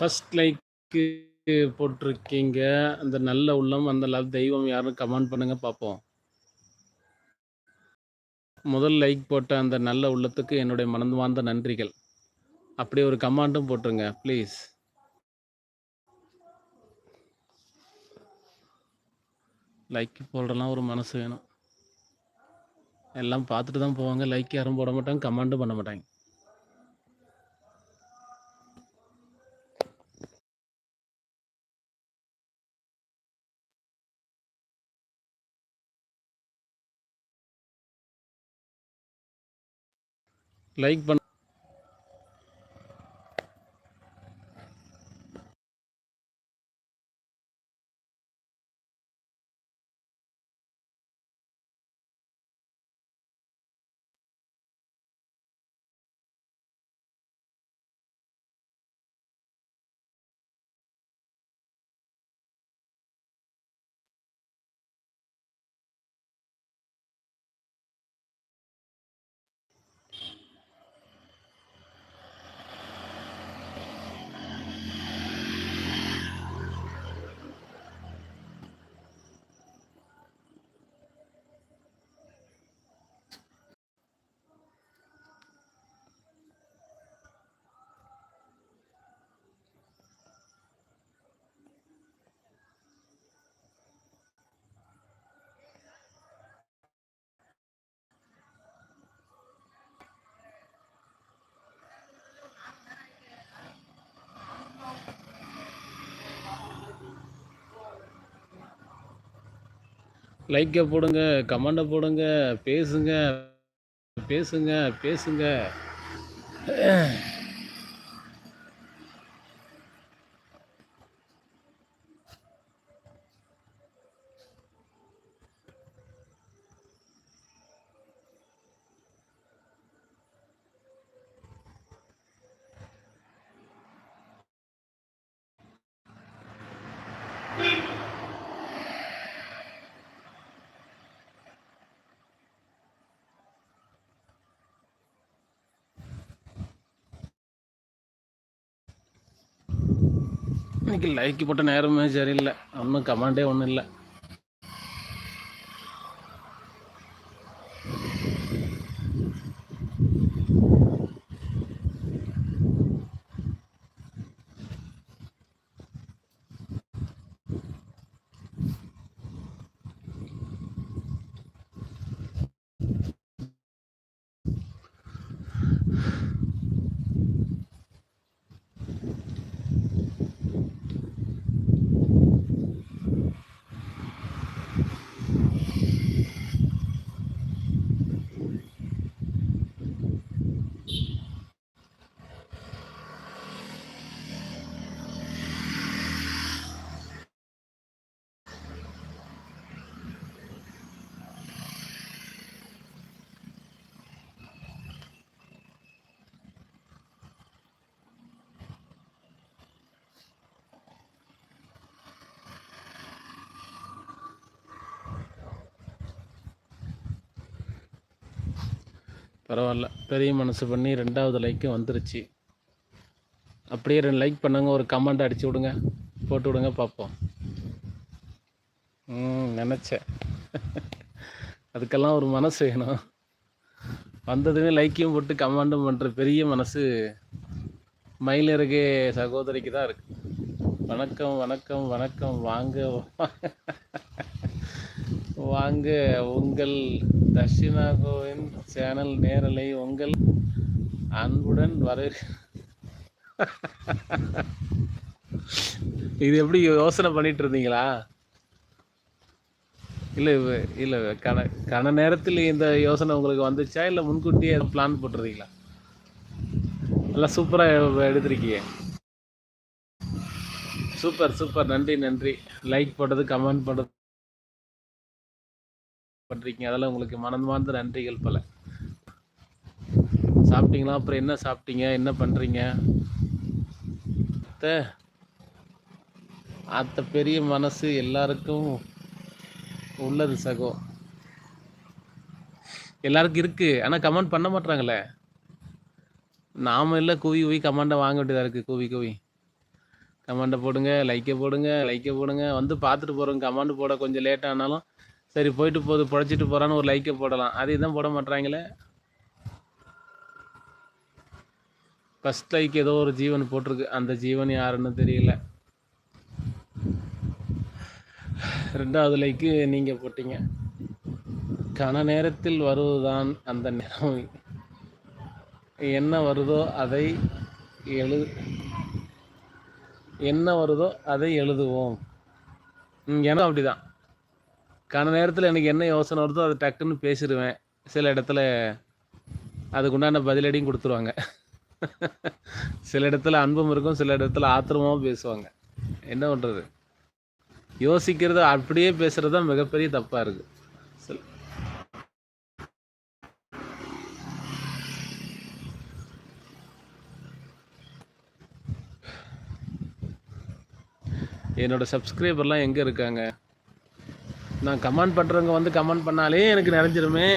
First like போட்டிருக்கீங்க. அந்த நல்ல உள்ளம், அந்த லவ் தெய்வம் யாரும் கமெண்ட் பண்ணுங்க பார்ப்போம் முதல் லைக் போட்ட அந்த நல்ல உள்ளத்துக்கு என்னுடைய மனமார்ந்த நன்றிகள். அப்படியே ஒரு கமாண்டும் போட்டுருங்க ப்ளீஸ். லைக் போடுறலாம் ஒரு மனசு வேணும். எல்லாம் பார்த்துட்டு தான் போவாங்க. லைக் யாரும் போட மாட்டாங்க. கமாண்டும் பண்ண மாட்டாங்க. லைக் பண்ண லைக்கை போடுங்க, கமெண்டை போடுங்க, பேசுங்க, பேசுங்க, பேசுங்க. இன்னைக்கு லைக் போட்ட நேரமே சரியில்லை. ஒன்றும் கமெண்டே ஒன்றும் இல்லை. பரவாயில்ல பெரிய மனசு பண்ணி ரெண்டாவது லைக்கும் வந்துருச்சு. அப்படியே ரெண்டு லைக் பண்ணுங்க. ஒரு கமெண்ட் அடிச்சு விடுங்க. போட்டு விடுங்க பார்ப்போம் ம் நினச்சேன் அதுக்கெல்லாம் ஒரு மனசு வேணும். வந்ததுமே லைக்கையும் போட்டு கமெண்டும் பண்ணுற பெரிய மனசு மயிலிறகே சகோதரிக்கு தான் இருக்கு. வணக்கம், வணக்கம், வணக்கம். வாங்க வாங்க உங்கள் தர்ஷினாகோவின் சேனல் நேரலை உங்கள் அன்புடன் வர இது எப்படி யோசனை பண்ணிட்டு இருந்தீங்களா? இல்லை இல்லை இல்ல கன கன நேரத்தில் இந்த யோசனை உங்களுக்கு வந்துச்சா? இல்லை முன்கூட்டியே பிளான் போட்டிருக்கீங்களா நல்லா சூப்பரா எடுத்திருக்கீங்க. Super, super. நன்றி, நன்றி. லைக் போட்டது, கமெண்ட் போட்டது பண்ணுறீங்க அதெல்லாம் உங்களுக்கு மனமார்ந்த நன்றிகள் பல. சாப்பிட்டீங்களா? அப்புறம் என்ன சாப்பிட்டீங்க? என்ன பண்றீங்க? அத்த அத்த பெரிய மனசு எல்லாருக்கும் உள்ளது சகோ. எல்லாருக்கும் இருக்கு. ஆனா கமெண்ட் பண்ண மாட்டாங்களே நாம இல்லை கூவி கூவி கமெண்டை வாங்க வேண்டியதா இருக்கு. கூவி கூவி. கமெண்டை போடுங்க லைக்கை போடுங்க லைக்கை போடுங்க வந்து பார்த்துட்டு போகிறோம் கமெண்ட் போட கொஞ்சம் லேட் ஆனாலும் சரி போயிட்டு போகுது புழைச்சிட்டு போகிறான்னு ஒரு லைக்கை போடலாம். அது தான் போட மாட்டுறாங்களே ஃபஸ்ட் லைக் ஏதோ ஒரு ஜீவன் போட்டிருக்கு. அந்த ஜீவன் யாருன்னு தெரியல. ரெண்டாவது லைக்கு நீங்கள் போட்டீங்க. கன நேரத்தில் வருவதுதான் அந்த நேரம் என்ன வருதோ அதை எழு என்ன வருதோ அதை எழுதுவோம். ம், எனக்கும் அப்படிதான். கன நேரத்தில் எனக்கு என்ன யோசனை வருதோ அதை டக்குன்னு பேசிடுவேன். சில இடத்துல அதுக்குண்டான பதிலடியும் கொடுத்துருவாங்க. சில இடத்துல அன்பும் இருக்கும் சில இடத்துல ஆத்திரமாவும் பேசுவாங்க. என்ன பண்ணுறது யோசிக்கிறது அப்படியே பேசுகிறது தான் மிகப்பெரிய தப்பாக இருக்குது சில என்னோட சப்ஸ்கிரைபர்லாம் எங்கே இருக்காங்க? நான் கமெண்ட் பண்ணுறவங்க வந்து கமெண்ட் பண்ணாலே எனக்கு நிறைஞ்சிருமே.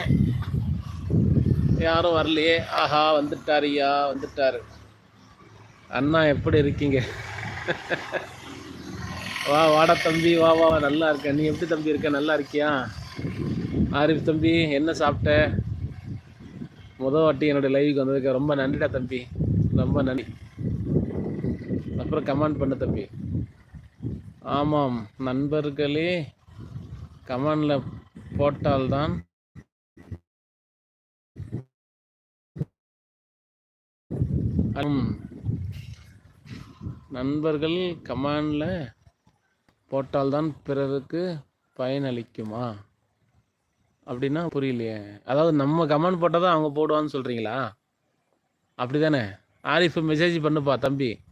யாரும் வரலையே. ஆஹா வந்துட்டாருயா வந்துட்டாரு. அண்ணா எப்படி இருக்கீங்க? வா வாடா தம்பி வா வா நல்லா இருக்க நீ எப்படி தம்பி இருக்க? நல்லா இருக்கியா? ஆரிஃப் தம்பி என்ன சாப்பிட்ட? முத வாட்டி என்னோட லைவுக்கு வந்ததுக்கு ரொம்ப நன்றிடா தம்பி. ரொம்ப நன்றி. அப்புறம் கமெண்ட் பண்ண தம்பி. ஆமாம் நண்பர்களே. கமெண்டில் போட்டால்தான் ம். நண்பர்கள் கமாண்டில் போட்டால்தான் பிறருக்கு பயனளிக்குமா அப்படின்னா புரியலையே. அதாவது நம்ம கமெண்ட் போட்டால் தான் அவங்க போடுவான்னு சொல்கிறீங்களா அப்படி தானே ஆரிஃப் மெசேஜ் பண்ணுப்பா தம்பி.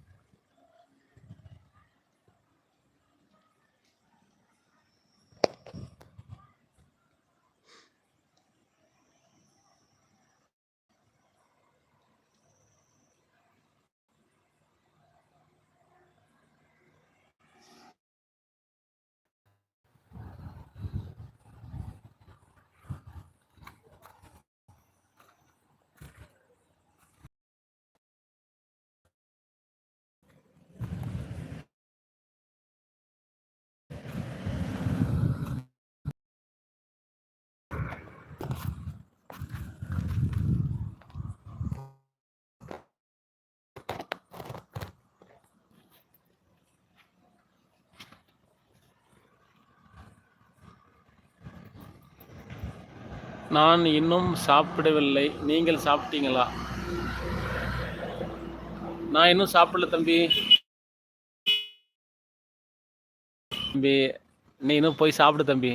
நான் இன்னும் சாப்பிடவில்லை. நீங்கள் சாப்பிட்டீங்களா? நான் இன்னும் சாப்பிடல தம்பி. தம்பி நீ இன்னும் போய் சாப்பிடு தம்பி.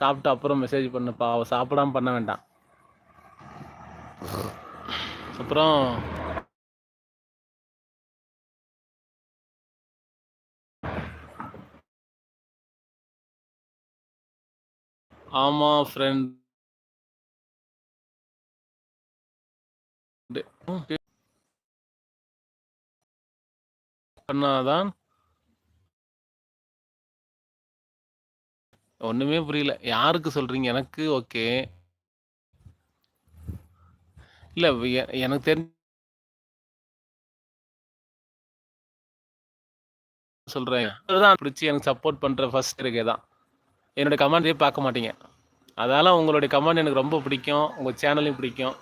சாப்பிட்டு அப்புறம் மெசேஜ் பண்ணுப்பா. அவள் சாப்பிடாம பண்ண வேண்டாம். அப்புறம் ஆமாம் ஃப்ரெண்ட் பண்ணாதான் ஒண்ணுமே புரியல. யாருக்கு சொல்றீங்க? எனக்கு ஓகே. இல்ல எனக்கு தெரிஞ்ச சொல்றேன். அதுதான் பிடிச்சி எனக்கு சப்போர்ட் பண்ற ஃபர்ஸ்ட் இருக்கே தான். என்னோட கமெண்டே பார்க்க மாட்டீங்க. அதால உங்களுடைய கமெண்ட் எனக்கு ரொம்ப பிடிக்கும். உங்க சேனலையும் பிடிக்கும்.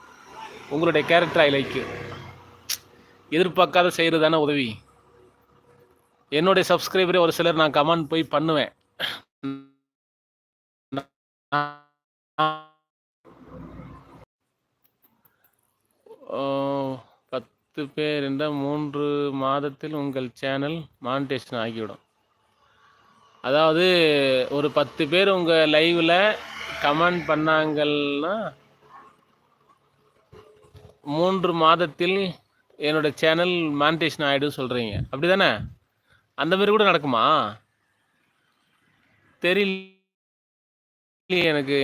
உங்களுடைய கேரக்டர் ஐ லைக் எதிர்பார்க்காத செய்கிறது தானே உதவி. என்னுடைய சப்ஸ்கிரைபரே ஒரு சிலர் நான் கமெண்ட் போய் பண்ணுவேன். பத்து பேர் என்றால் மூன்று மாதத்தில் உங்கள் சேனல் மானிட்டேஷன் ஆகிவிடும். அதாவது ஒரு பத்து பேர் உங்கள் லைவில் கமெண்ட் பண்ணாங்கன்னா மூன்று மாதத்தில் என்னோட சேனல் மானிட்டேஷன் ஆகிடும் சொல்கிறீங்க அப்படி தானே அந்த மாதிரி கூட நடக்குமா? தெரியல எனக்கு.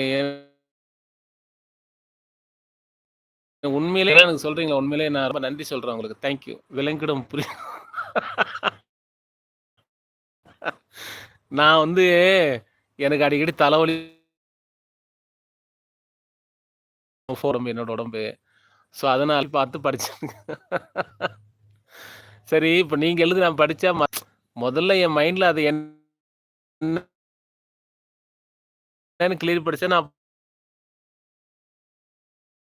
உண்மையிலே எனக்கு சொல்றீங்களா? உண்மையிலே நான் ரொம்ப நன்றி சொல்றேன் உங்களுக்கு. தேங்க்யூ விலங்கிடும் புரிய நான் வந்து எனக்கு அடிக்கடி தலைவலி ஃபோரம் என்னோட உடம்பு. ஸோ அதனால் பார்த்து படிச்சிருக்கேன். சரி இப்போ நீங்கள் எழுதி நான் படித்தா முதல்ல என் மைண்டில் அது என்னன்னு கிளியர் படித்தேன் நான்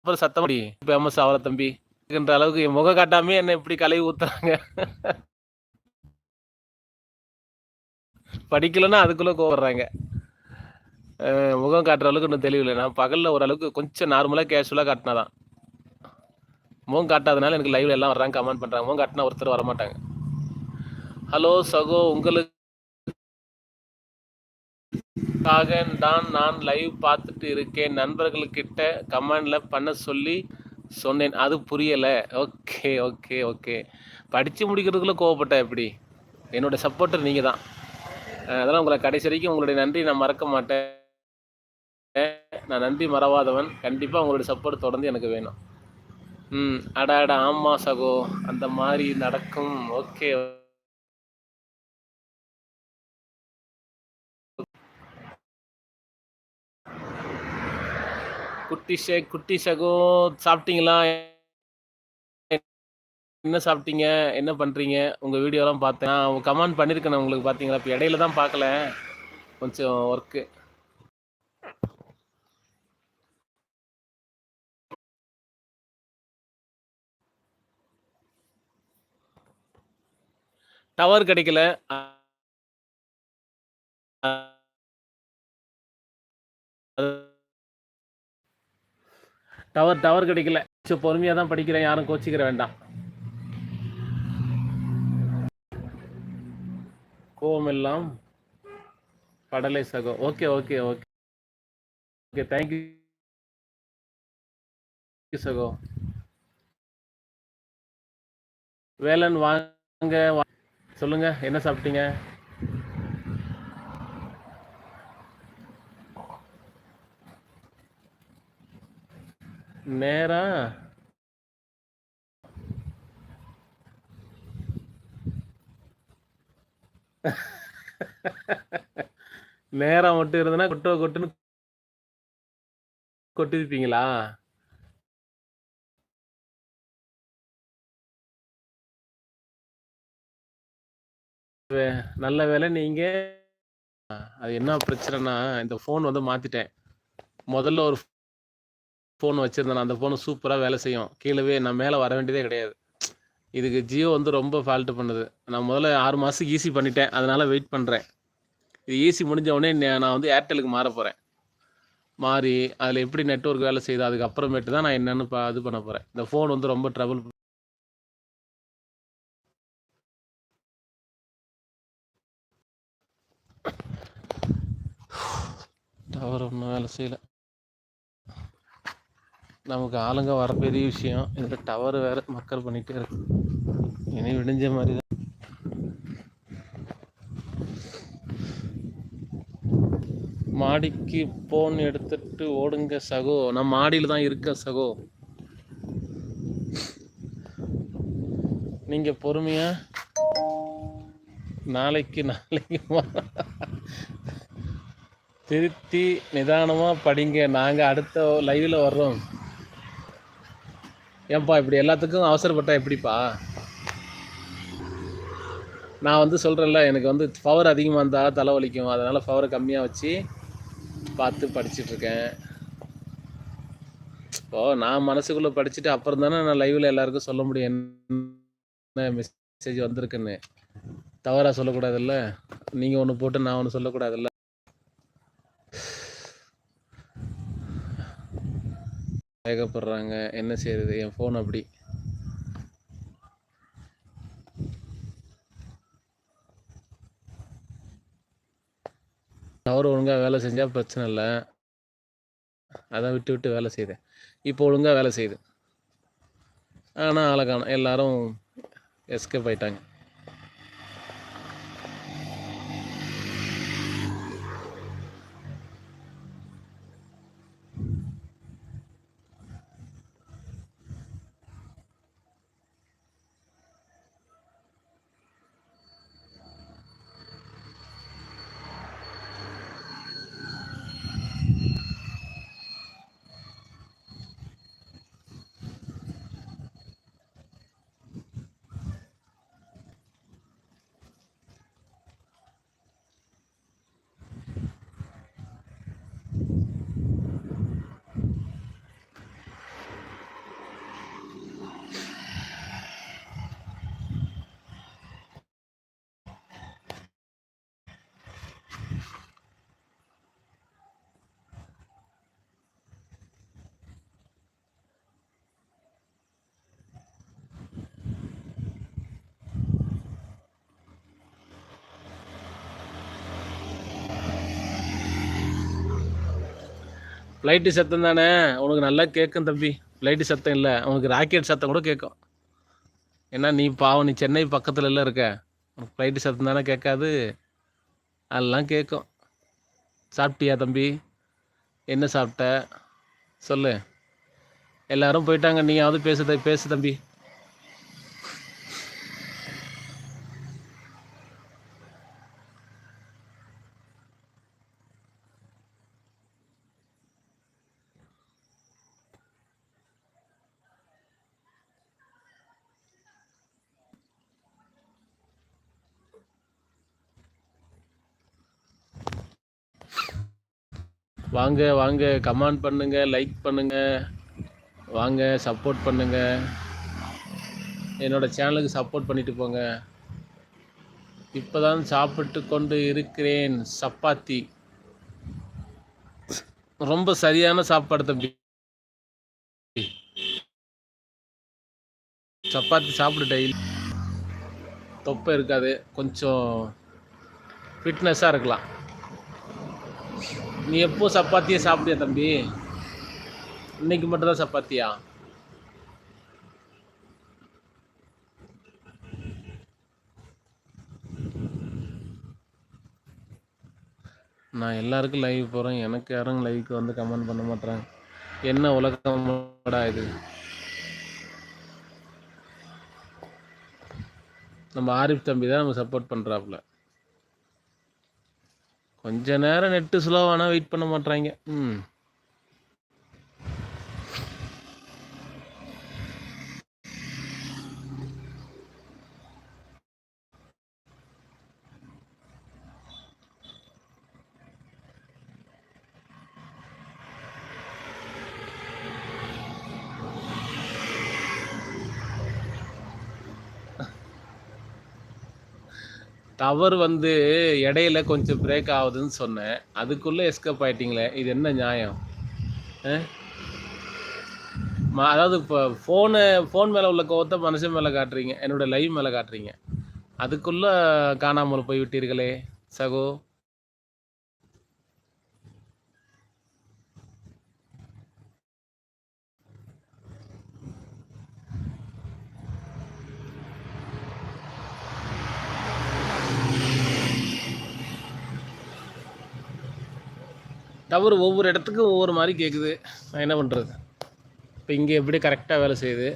அப்புறம் சத்தம் ஃபேமஸ் ஆகல தம்பி என்ற அளவுக்கு என் முகம் காட்டாமே என்ன இப்படி கலை ஊத்துறாங்க. படிக்கலன்னா அதுக்குள்ளே கோவப்படுறாங்க. முகம் காட்டுற அளவுக்கு இன்னும் தெளிவில்லை நான் பகலில் ஓரளவுக்கு கொஞ்சம் நார்மலா கேஷுவலா காட்டினாதான். முகம் காட்டாதனால எனக்கு லைவ்ல எல்லாம் வர்றாங்க கமெண்ட் பண்ணுறாங்க முகம் காட்டினா ஒருத்தர் வர மாட்டாங்க ஹலோ சகோ உங்களுக்காக தான் நான் லைவ் பார்த்துட்டு இருக்கேன். நண்பர்கள்கிட்ட கமெண்டில் பண்ண சொல்லி சொன்னேன். அது புரியலை. ஓகே ஓகே ஓகே படித்து முடிக்கிறதுக்குள்ளே கோவப்பட்டேன் எப்படி? என்னோடய சப்போர்ட்டர் நீங்கள் தான் அதெல்லாம் உங்களை கடைசி வரைக்கும் உங்களுடைய நன்றி நான் மறக்க மாட்டேன். நான் நன்றி மறவாதவன். கண்டிப்பாக உங்களுடைய சப்போர்ட் தொடர்ந்து எனக்கு வேணும். ம் அடா அட ஆமா சகோ அந்த மாதிரி நடக்கும் ஓகே. குட்டி ஷேக் குட்டி சகோ சாப்பிட்டீங்களா? என்ன சாப்பிட்டீங்க? என்ன பண்றீங்க? உங்க வீடியோலாம் பார்த்தேன். நான் கமெண்ட் பண்ணியிருக்கேன் உங்களுக்கு பார்த்தீங்களா? இப்போ இடையில தான் பார்க்கல. கொஞ்சம் ஒர்க்கு டவர் கிடைக்கல. டவர் டவர் கிடைக்கல. ஸோ பொறுமையாக தான் படிக்கிறேன். யாரும் கோச்சிக்கிற வேண்டாம். கோவம் எல்லாம் படலை சகோ okay okay okay. Okay thank you சகோ. வேலன் வாங்க சொல்லுங்க என்ன சாப்பிட்டீங்க? நேரா? நேரம் மட்டும் இருந்ததுன்னா கொட்டோ கொட்டுன்னு கொட்டிருப்பீங்களா? நல்ல வேலை நீங்க அது என்ன பிரச்சனைனா இந்த ஃபோன் வந்து மாத்திட்டேன். முதல்ல ஒரு ஃபோன் வச்சிருந்தேன். அந்த ஃபோன் சூப்பராக வேலை செய்யும். கீழவே நான் மேலே வர வேண்டியதே கிடையாது. இதுக்கு ஜியோ வந்து ரொம்ப ஃபால்ட்டு பண்ணுது. நான் முதல்ல ஆறு மாதத்துக்கு ஈஸி பண்ணிட்டேன். அதனால வெயிட் பண்ணுறேன் இது ஈஸி முடிஞ்ச உடனே நான் வந்து ஏர்டெலுக்கு மாற போகிறேன் மாறி அதில் எப்படி நெட்ஒர்க் வேலை செய்யுது அதுக்கப்புறமேட்டு தான் நான் என்னென்னு பா இது பண்ண போகிறேன் இந்த ஃபோன் வந்து ரொம்ப ட்ரபுள் டவர் ஒன்றும் வேலை செய்யலை. நமக்கு ஆளுங்க வர பெரிய விஷயம். இதில் டவர் வேற மக்கள் பண்ணிகிட்டே இருக்கு. இனி விடிஞ்ச மாதிரி தான். மாடிக்கு போன் எடுத்துட்டு ஓடுங்க சகோ. நான் மாடியில் தான் இருக்கேன் சகோ. நீங்க பொறுமையா நாளைக்கு நாளைக்கு திருத்தி நிதானமாக படிங்க. நாங்கள் அடுத்த லைவில் வர்றோம். ஏன்பா இப்படி எல்லாத்துக்கும் அவசரப்பட்டா எப்படிப்பா? நான் வந்து சொல்கிறேன்ல எனக்கு வந்து பவர் அதிகமாக இருந்தால் தலைவலிக்கும் அதனால் பவரை கம்மியாக வச்சு பார்த்து படிச்சிட்ருக்கேன் இருக்கேன். இப்போ நான் மனசுக்குள்ளே படிச்சுட்டு அப்புறம் தானே நான் லைவில் எல்லாருக்கும் சொல்ல முடியும் என்ன மெசேஜ் வந்திருக்குன்னு. தவறாக சொல்லக்கூடாதுல்ல? நீங்கள் ஒன்று போட்டு நான் ஒன்று சொல்லக்கூடாதுல்ல? வேகப்படுறாங்க என்ன செய்யறது என் ஃபோன் அப்படி. டவர் ஒழுங்காக வேலை செஞ்சால் பிரச்சனை இல்லை. அதான் விட்டு விட்டு வேலை செய்தேன். இப்போ ஒழுங்காக வேலை செய்யுது. ஆனால் அழகான காணோம் எல்லாரும் எஸ்கேப் ஆயிட்டாங்க. ஃப்ளைட்டு சத்தம் தானே? உனக்கு நல்லா கேட்கும் தம்பி. ஃப்ளைட்டு சத்தம் இல்லை. உனக்கு ராக்கெட் சத்தம் கூட கேட்கும் ஏன்னா நீ பாவம் நீ சென்னை பக்கத்தில் எல்லாம் இருக்க. உனக்கு ஃப்ளைட்டு சத்தம் தானே கேட்காது. அதெல்லாம் கேட்கும் சாப்பிட்டியா தம்பி? என்ன சாப்பிட்ட? சொல்லு. எல்லாரும் போயிட்டாங்க. நீயாவது பேசு த- பேசு தம்பி. வாங்க வாங்க கமெண்ட் பண்ணுங்க லைக் பண்ணுங்க வாங்க சப்போர்ட் பண்ணுங்க. என்னோட சேனலுக்கு சப்போர்ட் பண்ணிட்டு போங்க. இப்போதான் சாப்பிட்டு கொண்டு இருக்கிறேன் சப்பாத்தி. ரொம்ப சரியான சாப்பாடு தம்பி. சப்பாத்தி சாப்பிடு டெய்லி தொப்பை இருக்காது கொஞ்சம் ஃபிட்னஸாக இருக்கலாம். நீ எப்போ சப்பாத்தியே சாப்பிட்டியா தம்பி? இன்னைக்கு மட்டும் தான் சப்பாத்தியா? நான் எல்லாருக்கும் லைவ் போகிறேன் எனக்கு யாரும் லைவுக்கு வந்து கமெண்ட் பண்ண மாட்றாங்க. என்ன உலகம்டா இது? நம்ம ஆரிஃப் தம்பி தான் நம்ம சப்போர்ட் பண்ணுறாப்புல கொஞ்ச நேரம் நெட்டு ஸ்லோவானா வெயிட் பண்ண மாட்றாங்க. ம். டவர் வந்து இடையில கொஞ்சம் பிரேக் ஆகுதுன்னு சொன்னேன். அதுக்குள்ளே எஸ்கேப் ஆயிட்டீங்களே இது என்ன நியாயம்? ஆ? அதாவது இப்போ ஃபோனு ஃபோன் மேலே உள்ள கோவத்தை மனுஷன் மேலே காட்டுறீங்க என்னோட லைவ் மேலே காட்டுறீங்க. அதுக்குள்ளே காணாமல் போய் விட்டீர்களே சகோ. டவர் ஒவ்வொரு இடத்துக்கும் ஒவ்வொரு மாதிரி கேட்குது நான் என்ன பண்ணுறது இப்போ இங்கே எப்படி கரெக்டாக வேலை செய்யுது?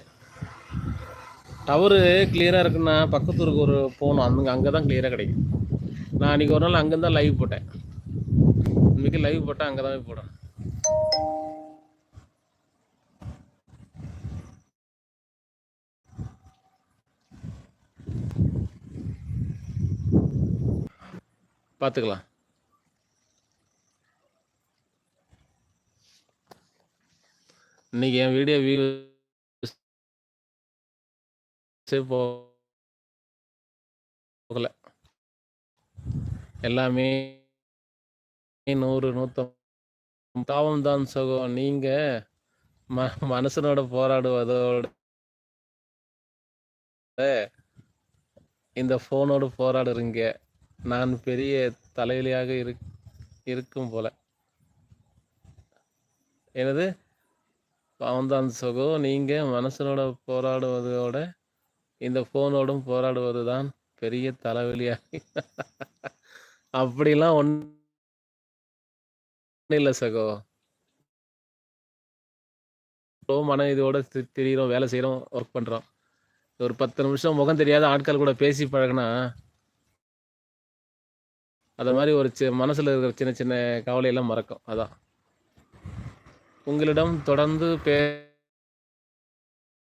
டவரு கிளியராக இருக்குன்னா பக்கத்தூருக்கு ஒரு போகணும். அங்கே அங்கே தான் கிளியராக கிடைக்கும். நான் அன்றைக்கி ஒரு நாள் அங்கே தான் லைவ் போட்டேன். இன்றைக்கி லைவ் போட்டேன் அங்கே தான் போட்டேன் பார்த்துக்கலாம் இன்னைக்கு என் வீடியோ வியூ போகல. எல்லாமே நூறு நூற்றம்பது தாவம் தான் சகோ. நீங்க ம மனுஷனோட போராடுவதோட இந்த ஃபோனோடு போராடுறீங்க. நான் பெரிய தலைவலியாக இருக் இருக்கும் போல. எனது பாவம்தான் சகோ. நீங்கள் மனசனோட போராடுவதோட இந்த ஃபோனோடும் போராடுவது தான் பெரிய தலைவலியாக. அப்படிலாம் ஒன்றும் இல்லை சகோ. மன இதோட தெரியிறோம் வேலை செய்கிறோம் ஒர்க் பண்ணுறோம் ஒரு பத்து நிமிஷம் முகம் தெரியாத ஆட்கள் கூட பேசி பழகுனா அது மாதிரி ஒரு சி மனசில் இருக்கிற சின்ன சின்ன கவலையெல்லாம் மறக்கும். அதான். உங்களிடம் தொடர்ந்து பே-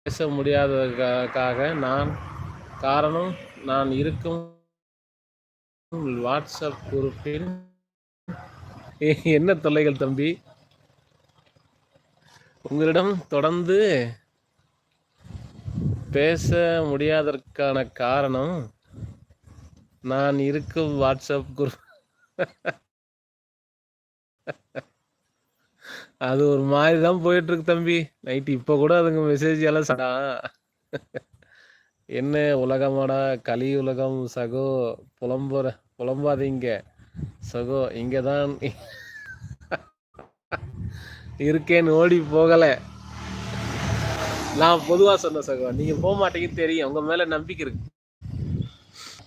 பேச முடியாததற்காக நான் காரணம் நான் இருக்கும் வாட்ஸ்அப் குரூப்பில் என்ன தொல்லைகள் தம்பி? உங்களிடம் தொடர்ந்து பேச முடியாததற்கான காரணம் நான் இருக்கும் வாட்ஸ்அப் குரூப். அது ஒரு மாதிரி தான் போயிட்டு இருக்கு தம்பி. நைட்டு இப்போ கூட அதுங்க மெசேஜ் எல்லாம் சடா என்ன உலகமாடா கலி உலகம் சகோ புலம்புற புலம்பாதீங்க. சகோ இங்கே தான் இருக்கேன்னு ஓடி போகலை. நான் பொதுவாக சொன்னேன் சகோ நீங்கள் போக மாட்டீங்கன்னு தெரியும். உங்கள் மேலே நம்பிக்கை இருக்கு.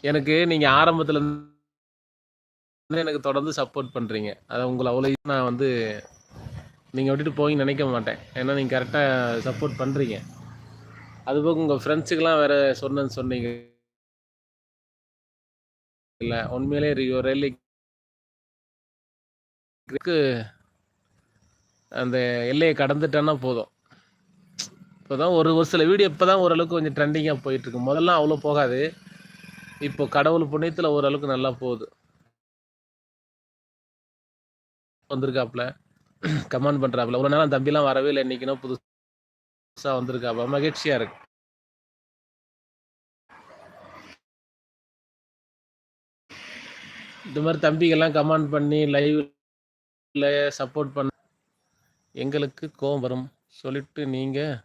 எனக்கு நீங்கள் ஆரம்பத்துல இருந்து எனக்கு தொடர்ந்து சப்போர்ட் பண்ணுறீங்க அதை உங்களை அவ்வளோ நான் வந்து நீங்கள் விட்டுட்டு போய் நினைக்க மாட்டேன். ஏன்னா நீங்கள் கரெக்டாக சப்போர்ட் பண்ணுறீங்க அதுபோக உங்கள் ஃப்ரெண்ட்ஸுக்கெல்லாம் வேறு சொன்னேன்னு சொன்னீங்க. இல்லை உண்மையிலே ரியலி அந்த எல்லையை கடந்துட்டேன்னா போதும். இப்போ தான் ஒரு ஒரு சில வீடியோ இப்போ தான் ஓரளவுக்கு கொஞ்சம் ட்ரெண்டிங்காக போயிட்டுருக்கு. முதல்ல அவ்வளோ போகாது. இப்போ கடவுள் புண்ணியத்தில் ஓரளவுக்கு நல்லா போகுது. வந்திருக்காப்புல. கமெண்ட் பண்ணுறாப்புல இவ்வளோ நேரம் தம்பிலாம் வரவே இல்லை. இன்னைக்குன்னா புதுசாக வந்திருக்காப்புல மகிழ்ச்சியாக இருக்கு. இந்த மாதிரி தம்பிகள்லாம் கமெண்ட் பண்ணி லைவ்ல சப்போர்ட் பண்ண எங்களுக்கு கோபம் வரும். சொல்லிட்டு நீங்கள்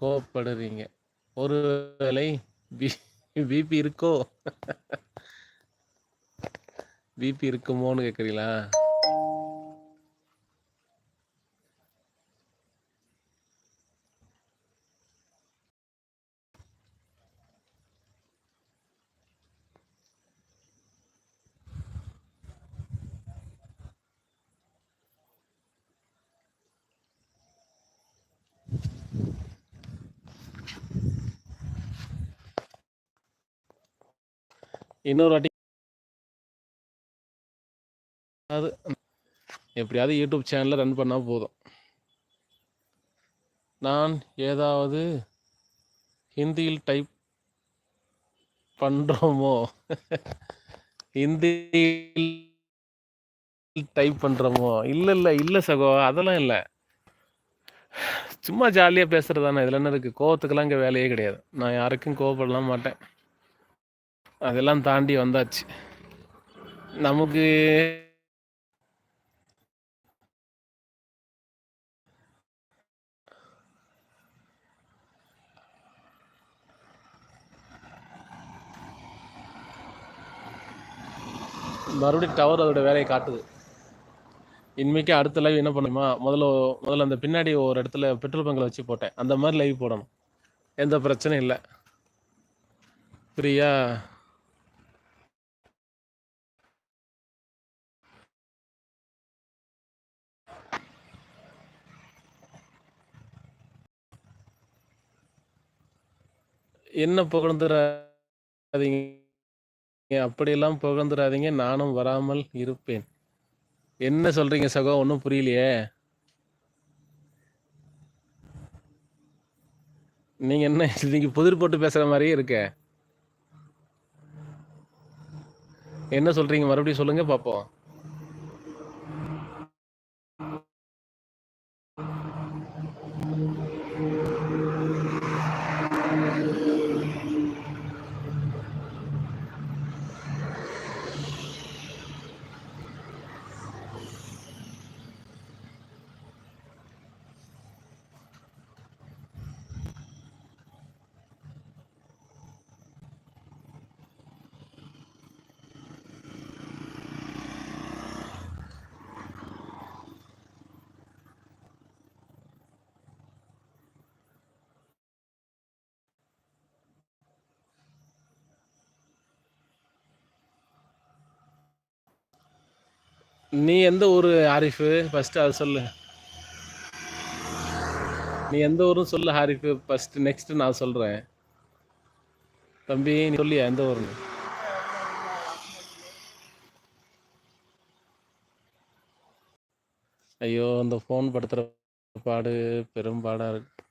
கோவப்படுறீங்க. ஒருவேளை பி பிபி இருக்கோ? பிபி இருக்குமோன்னு கேட்குறீங்களா இன்னொரு வாட்டி. அது எப்படியாவது யூடியூப் சேனலில் ரன் பண்ணால் போதும். நான் ஏதாவது ஹிந்தியில் டைப் பண்ணுறோமோ ஹிந்தியில் டைப் பண்ணுறோமோ இல்லை இல்லை இல்லை சகோ அதெல்லாம் இல்லை. சும்மா ஜாலியாக பேசுகிறது தானே இதில் என்ன இருக்குது கோவத்துக்கெல்லாம் இங்கே வேலையே கிடையாது. நான் யாருக்கும் கோவப்படலாம் மாட்டேன். அதெல்லாம் தாண்டி வந்தாச்சு. நமக்கு மறுபடியும் டவர் அதோட வேலையை காட்டுது. இனிமேக்கே அடுத்த லைவ் என்ன பண்ணுமா? முதல்ல முதல்ல அந்த பின்னாடி ஒரு இடத்துல பெட்ரோல் பங்கில் வச்சு போட்டேன். அந்த மாதிரி லைவ் போடணும். எந்த பிரச்சனையும் இல்லை. ஃப்ரீயா என்ன புகழ்ந்துடாதீங்க அப்படியெல்லாம் புகழ்ந்துடாதீங்க நானும் வராமல் இருப்பேன். என்ன சொல்றீங்க சகோ? ஒன்றும் புரியலையே. நீங்க என்ன நீங்க புதிர் போட்டு பேசுற மாதிரியே இருக்க. என்ன சொல்றீங்க? மறுபடியும் சொல்லுங்க பார்ப்போம் நீ எந்த ஊர் ஹாரிஃபு? ஃபஸ்ட்டு அதை சொல்லு. நீ எந்த ஊரும் சொல்லு ஹாரிஃபு ஃபஸ்ட்டு நெக்ஸ்ட்டு நான் சொல்கிறேன் தம்பி நீ சொல்லியா எந்த ஊர்னு ஐயோ அந்த ஃபோன் படுத்துகிற பாடு பெரும்பாடாக இருக்கு.